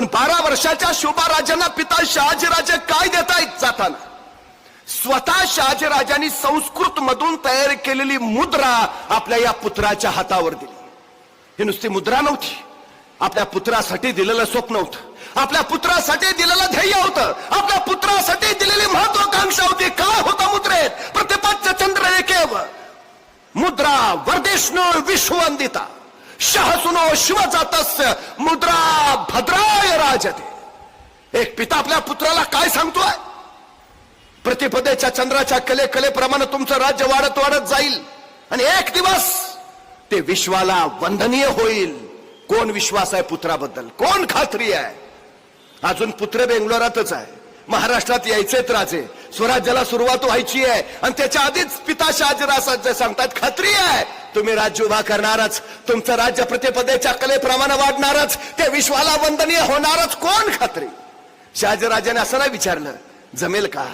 पण बारा वर्षाच्या शोभा राजांना पिता शहाजीराजे काय देतायत जाताना? स्वतः शहाजीराजांनी संस्कृत मधून तयार केलेली मुद्रा आपल्या या पुत्राच्या हातावर दिली. ही नुसती मुद्रा नव्हती. आपल्या पुत्रासाठी दिलेलं स्वप्न होतं. आपल्या पुत्रासाठी दिलेलं ध्येय होतं. आपल्या पुत्रासाठी दिलेली महत्वाकांक्षा होती. काय होता मुद्रेत? प्रतिपाच्य एकेव. मुद्रा वर्देशनो विश्ववंदिता. शहसुनो शिवजातस्य मुद्रा राजते एक पिता आपल्या पुत्राला काय सांगतोय? प्रतिपदेच्या चंद्राच्या कले कलेप्रमाणे तुमचं राज्य वाढत वाढत जाईल. आणि एक दिवस ते विश्वाला वंदनीय होईल. कोण विश्वास आहे पुत्राबद्दल? कोण खात्री आहे? अजून पुत्र बेंगलोरातच आहे. महाराष्ट्रात यायचेत राजे. स्वराज्याला सुरुवात व्हायची आहे. आणि त्याच्या आधीच पिता शहाजीराजे सांगतात खात्री आहे. तुम्ही राज्य उभा करणारच. तुमचं राज्य प्रतिपदेच्या कलेप्रमाणे वाढणारच. ते विश्वाला वंदनीय होणारच. कोण खात्री? शहाजीराजाने असं नाही विचारलं. जमेल का?